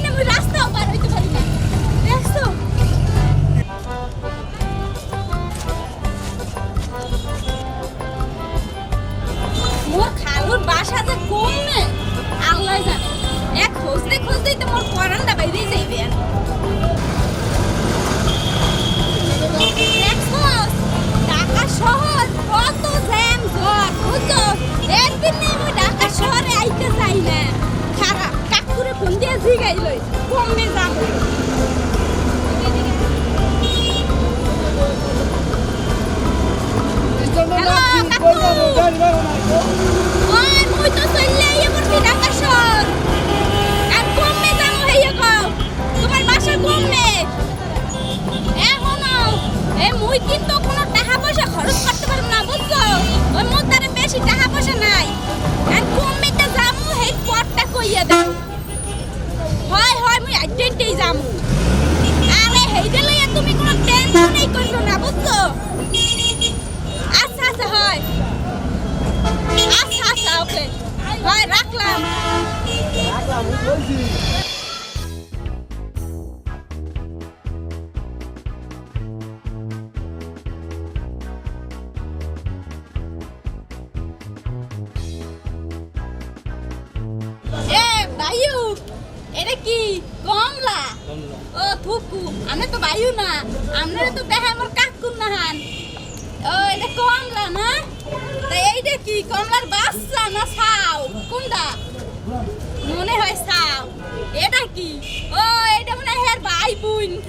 রাস্তাও পার হইতে পারি না। দেখছ মোর খালুর বাসা যে কমে, আল্লাহ জানে। এক খুঁজতে খুঁজতেই তো মোর পরানটা? ঢাকা শহর ওই কি? কমলা? ও থুকু আমরা তো বায়ু না। আমরা তো দেখা আমার কাকুর না হান। ও এটা কমলা না? তা এইটা কি কমলার বাচ্চা না ছাও? কোনটা? মনে হয় ছাও। এটা কি? ও এটা মনে হয় ভাই বোন।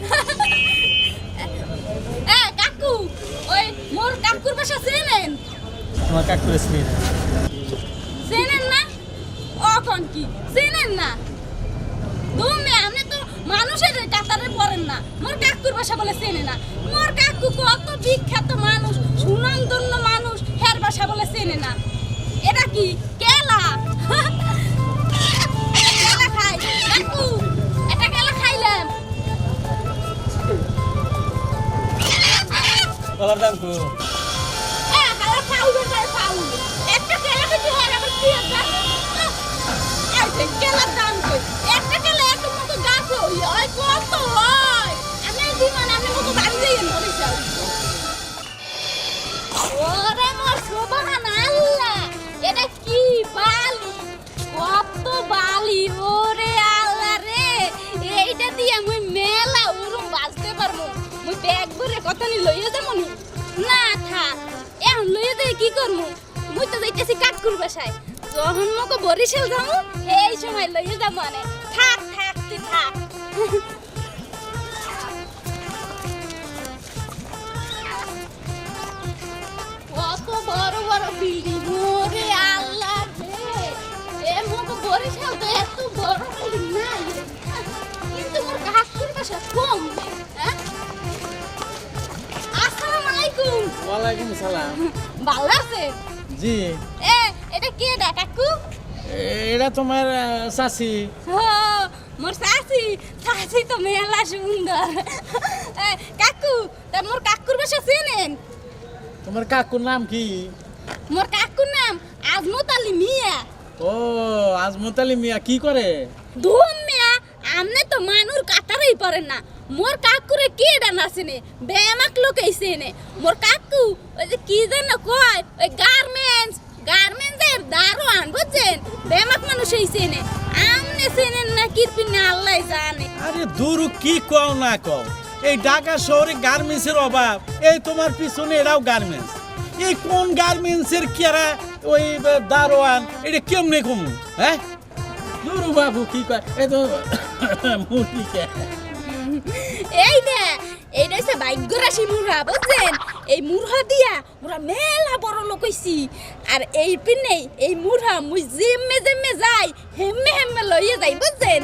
এ কাকু ওই মোর কাকুর বাসা চেনেন? তোমার কাক করে চেনেন না? অখন কি? চেনেন না? মানুষের কাতারে পড়েন না। মোর কাকুর বাসা বলে চেনে না। মোর কাকু কত বিখ্যাত মানুষ সুনামধন্য মানুষ হের বাসা বলে চেনে না। এটা কি? কেলা? কেলা খাই কাকু এটা কেলা খাইলাম কলার দাম কো। একটা কেলা কিছু হের আবার কি আছে এই কেলা দাম কই? ওরে মোর সুবহান আল্লাহ, এটা কি বালি? কত বালি ওরে আল্লাহ রে। এইটা দিয়ে মুই মেলা উরুম বাজতে পারব। মুই ব্যাগ ভরে কত নি লইয়া যাব নি? না থাক, এখন লইয়া দিয়ে কি করব? মুই তো যাইতেছি কাকুর বাসায়। যখন মকে বরিশাল যাব, এই সময় লইয়া যাব মানে থাক থাক, তুই থাক। বড় বড় বিল্ডিং। ওরে আল্লাহ রে। এ মকে বরিশাল তো এত বড় বিল্ডিং নাই। কিন্তু মোর কাকুর বাসা কম। হ্যাঁ? আসসালামু আলাইকুম। ওয়ালাইকুম সালাম। ভালো আছে? জি। এ এটা কে ডা কাকু? এটা তোমার ও মোর শাশি শাশি তো মেলা সুন্দর। কাকু তা মোর কাকুর বাসা চেনেন? তোমার কাকুর নাম কি? মোর কাকুর নাম আজমত আলী মিয়া। ও আজমতালি মিয়া কি করে? ধুম মিয়া আমনে তো মানুর কাতারেই পারেন না। মোর কাকুরে কে ডানা চেনে বেমাক লোক চেনে মোর কাকু ওই যে কি যেন কয় ওই গার্মেন্টস গার্মেন্টসের দারোয়ান বুঝছেন? বেমাক মানুষ এই চেনে আমনে চেনেন না কিরপি না আল্লাহ জানে। আরে দূর কি কও না কও? এই ঢাকা শহরে গার্মেন্টসের অভাব এই তোমার পিছনে এরাও গার্মেন্টস। এই কোন গার্মেন্টসের কেরা ওই দারোয়ান এটা কেমনে কমু হ্যাঁ? দুরু বাবু কি কয়? এ তো মুরগি কে এই না এইটা হচ্ছে ভাগ্য রাশি মুরহা বুঝছেন? এই মুরহা দিয়া মুরা মেলা বড় লোক হইছি। আর এই পিনে এই মুরহা মুই জিম্মে জিম্মে যাই হেম্মে হেম্মে লইয়ে যাই বুঝছেন?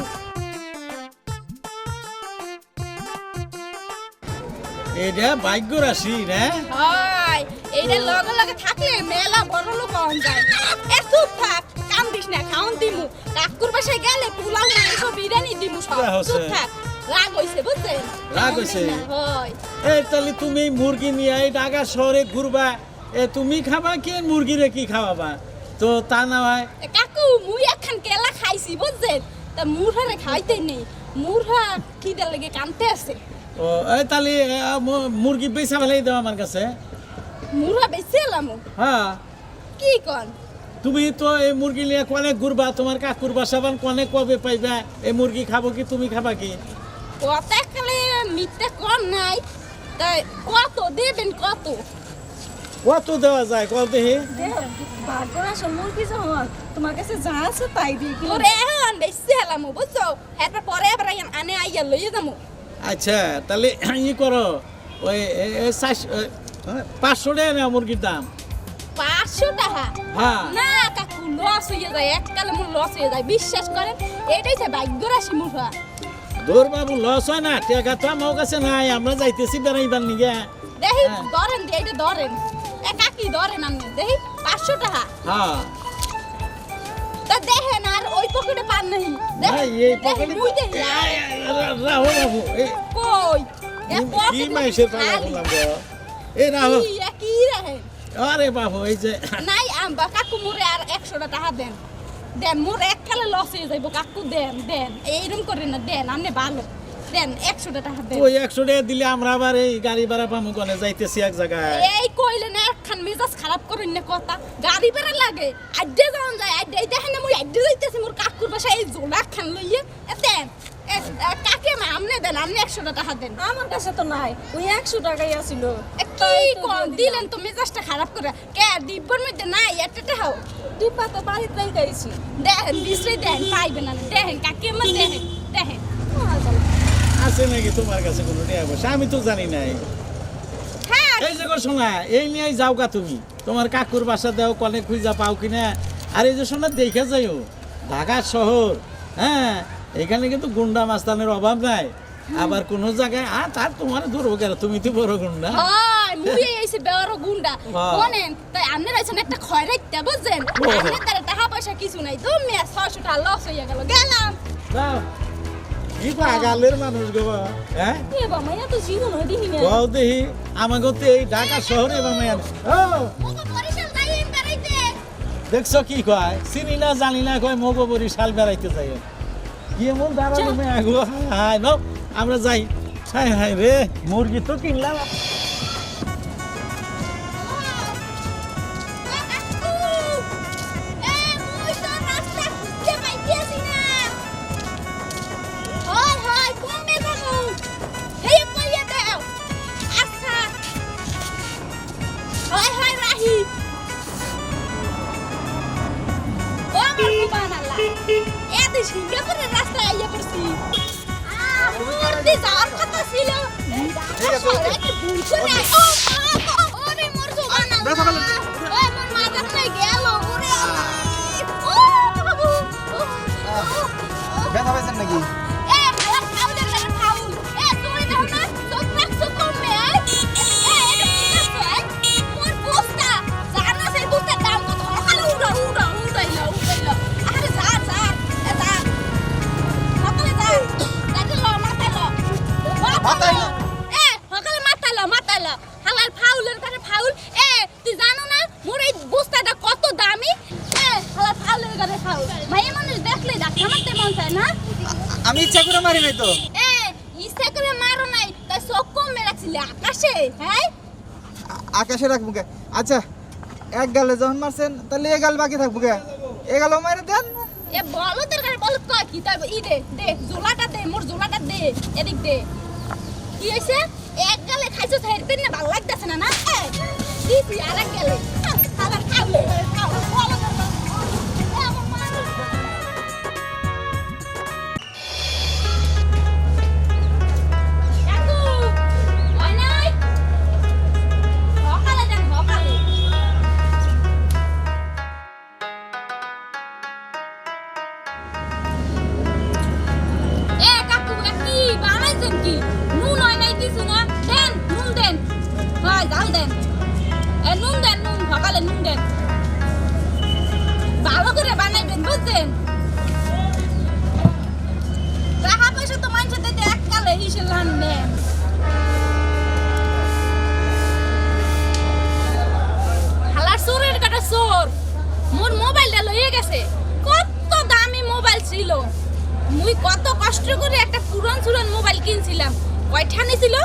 এটা ভাগ্য রাশি না হয় এইটা লগে লগে থাকলে মেলা বড় লোক হন যায়। এ চুপ থাক কাম দিস না খাওন দিমু। কাকুর বাসায় গেলে পোলাও মাংস বিরিয়ানি দিমু সব। চুপ থাক রাগ হইছে বুঝছেন? রাগ হইছে? হয়। এই তাহলে তুমি মুরগি নিয়ে এই ঢাকা শহরে ঘুরবা। এ তুমি খাবা কি মুরগিরে কি খাওয়াবা? তো তা না হয়। কাকু মুই একখান কেলা খাইছি বুঝছেন? তা মুরহারে খাইতে নেই। মুরহা খিদে লেগে কানতে আছে। ও এই তাহলে মুরগি বেচা ফেলাই দাও আমার কাছে। মুরহা বেশি এলাম হ্যাঁ। কি কন? তুমি তো এই মুরগি নিয়ে কনে ঘুরবা তোমার কাকুর বাসাবান কনে কবে পাইবা? এই মুরগি খাব কি তুমি খাবা কি? কত কালে মিথ্যা কর নাই। তাই কত দেবেন কত? কত দেওয়া যায় কত দেখি। ভাগ্যর আসল মুরগি যখন তোমার কাছে যা আছে তাই দিয়ে কি তোরে এখন বেশি এলাম বুঝছ? এরপর পরে এবার আনে আইয়া লইয়ে যাব। আচ্ছা তাহলে ই করো ওই পাঁচশো টাকা নেওয়া মুরগির দাম। পাঁচশো টাকা? হ্যাঁ। না কাকু লস হয়ে যায় এককালে মোর লস হয়ে যায় বিশ্বাস করেন এটাই যে ভাগ্য রাশি মুরহা দৌর বাবু লস হয় না টাকা তো আমার কাছে নাই আমরা যাইতেছি বেড়াইবার নিগে। দেখি হ্যাঁ। ধরেন এটা ধরেন। এ কাকি ধরেন আপনি দেখি পাঁচশো টাকা। হ্যাঁ। দেখেন আর ওই পকেটে পান নাই না, এই পকেটে মুই দেখি আর রাহো কই কি- কি মাইসের পালা করলাম গো এই রাহো কি, রাখেন আরে বাবু এই যে নাই আম্বা কাকু মোরে আর একশো টাকা দেন দেন মোর এককালে লস হয়ে যাইব কাকু দেন দেন এইরকম করে না দেন ভালো দেন একশো টাকা দেন ওই একশো টাকা দিলে আমরা আবার এই গাড়ি ভাড়া পামু কনে যাইতেছি এক জায়গায় এই কইলে না একখান মেজাজ খারাপ করেন না কথা। গাড়ি বেড়া লাগে। আড্ডে যাওয়ান যায় আড্ডে দেখেন না মুই আড্ডে যাইতেছি মোর কাকুর বাসায় এই জোলা খান লইয়ে। এ দেন এ, এ, কাকে মা আমনে দেন আপনি একশো টাকা দেন। আমার কাছে তো নাই ওই একশো টাকাই আছিল। কি কম দিলেন তো মেজাজটা খারাপ করে। কে ডিব্বার মধ্যে নাই একটা টাকাও ডিব্বা তো বাড়িতে রেখেছি দেখেন বিশ্রী দেখেন পাইবেন না। দেখেন কাকে আমার দেখেন দেখেন আছে নাকি তোমার কাছে কোনো টাকা পয়সা? আমি তো জানি নাই। এই যে শোনা এই নিয়ে যাও গা তুমি। তোমার কাকুর বাসা দাও কনে খুঁজা পাও কিনা। আর এই যে শোনা দেখে যাইও ঢাকা শহর হ্যাঁ? এখানে কিন্তু গুন্ডা মাস্তানের অভাব নাই। আবার কোন জায়গায় আ তার তোমার ধরবো কেন? তুমি তো বড় গুন্ডা। হয় মুই এইছে গুন্ডা। তাই আপনার আছেন একটা খয়রাইতে বুঝছেন? আপনার টাকা পয়সা কিছু নাই। তুমি ছয়শো টাকা লস গেল গেলাম। কি পাগালের মানুষ গো হ্যাঁ? এ বাবা এত জীবন হয় দেখি না। কও দেখি আমাকে তো এই ঢাকা শহরে বাবা ও! বরিশাল যাই বেড়াইতে। দেখছ কি কয়? চিনি না জানি না কয় মগো বরিশাল বেড়াইতে যাই। কি এমন দাঁড়ানো মেয়ে আমরা যাই। হাই হাই রে মুরগি তো কিনলাম। করে ও মা, ও রে মোর জবান আল্লাহ ও মোর মাথাটা গেল ওরে। ব্যথা পেয়েছেন নাকি আকাশে রাখব কে? আচ্ছা এক গালে যখন মারছেন, তাহলে এ গাল বাকি থাকব কে? এ মারে দেন এ ই দে দে দে দে দে। কি এক গালে খাইছো না, ভালো লাগতেছে না না? এক মোর মোবাইলটা লইয়ে গেছে। কত দামি মোবাইল ছিল। মুই কত কষ্ট করে একটা পুরন সুরন মোবাইল কিনছিলাম। কয়টা নিছিল?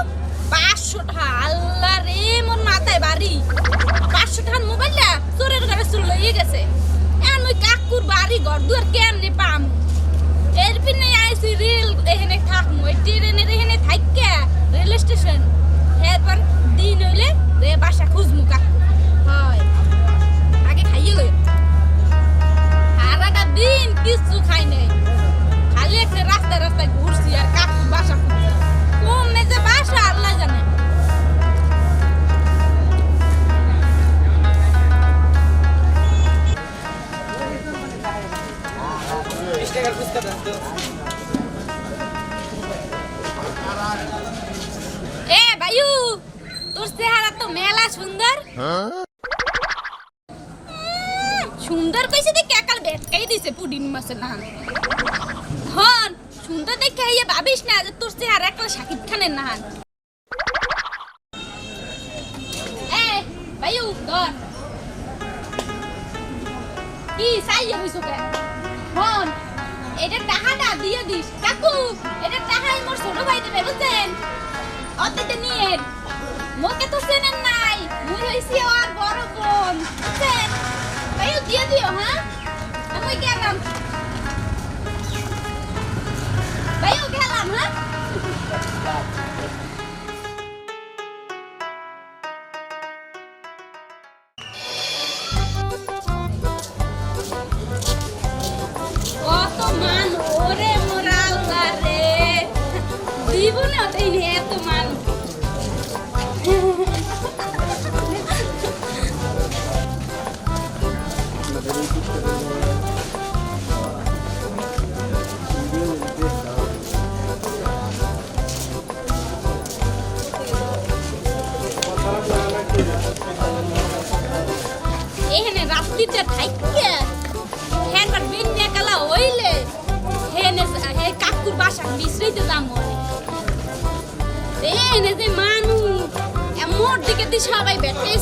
পাঁচশো টাকা। আল্লাহ রে, মোর মাথায় বাড়ি। পাঁচশো টাকার মোবাইলটা চোরের ঘরে চুর লইয়ে গেছে। এখন মুই কাকুর বাড়ি ঘর দুয়ার কেমনে পাম? এর পিনে আইসি রেল এখানে থাকমু। এই ট্রেনের এখানে থাইকা রেল স্টেশন। এরপর দিন হইলে রে বাসা খুঁজমু। সুন্দর কইছে দেখে একাল বেটকাই দিছে পুডিন মাছের নাম। হন, সুন্দর দেখে ইয়ে ভাবিস না যে তোর চেহারা একাল শাকিব খানের নাহান। এ বায়ু ধর। কি সাইয়ে হইছো কে? হন, এটা টাকাটা দিয়ে দিস। কাকু, এটা টাকাই মোর ছোট ভাই দেবে বুঝছেন অতটা নিয়ে মোকে তো চেনেন নাই। মুই হইছি আর বড় বোন। বুঝছেন ভাইও দিয়ে দিও হ্যাঁ আমি গেলাম ভাইও গেলাম হ্যাঁ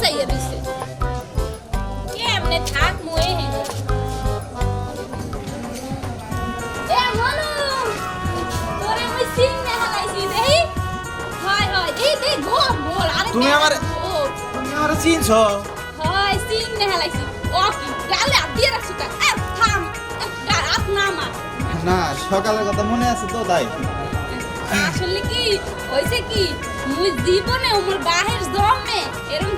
চাইয়ে দিছে কেমনে থাক হেনে এ মনু তোরে মই সিনে হালাইছি দেই হয় হয় দেই দেই গোল গোল আরে তুমি আমার- তুমি আমার চিনছো হয় সিনে হালাইছি ও কি গালে হাত দিয়ে রাখছো কা এ থাম হাত না আমার না সকালের কথা মনে আছে তো তাই। আসলে কি? হইছে কি? মুই জীবনে আমার বাহের জমে এরম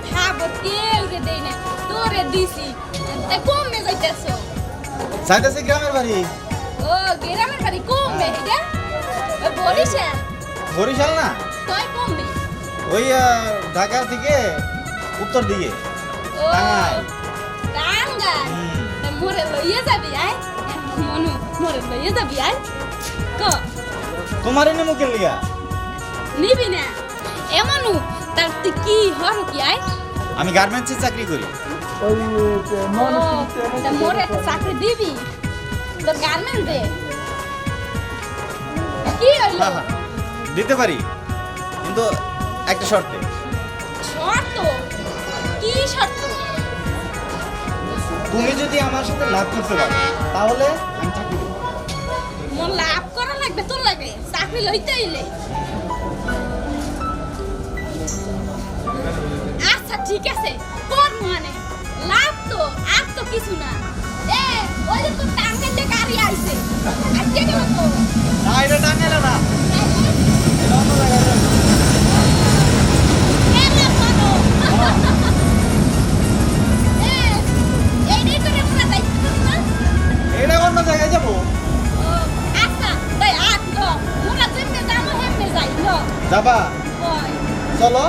দিছি। তে কমে যাইতেছ। যাইতেছে গ্রামের বাড়ি? ও গ্রামের বাড়ি কমবে এটা? বরিশাল। বরিশাল না? তুই কমবি ওই ঢাকা থেকে উত্তর দিকে। টাঙ্গাইল। টাঙ্গাইল। মোরে লইয়ে যাবি আয়। মনু মোরে লইয়ে যাবি আয়। ক? তোমার এনে মুখের লিগা? নিবি না। এমনু তার তুই কি হর কি আয়। আমি গার্মেন্টসে চাকরি করি। ও, তা একটা চাকরি দিবি? তোর গার্মেন্ট কি হইল হ্যাঁ, হ্যাঁ, দিতে পারি কিন্তু একটা শর্তে। শর্ত? কি শর্ত? তুমি যদি আমার সাথে লাভ করতে পারো তাহলে আমি চাকরি করব মোর লাভ করা লাগবে তোর লাগে চাকরি লইতে হইলে। আচ্ছা ঠিক আছে। কিছু না এ ওই যে তো টাঙ্গে যে গাড়ি আইছে আজকে গেল তো? না এটা টাঙ্গে না? এটা অন্য জায়গায় এটা অন্য জায়গায় যাব আচ্ছা, যাবা? চলো।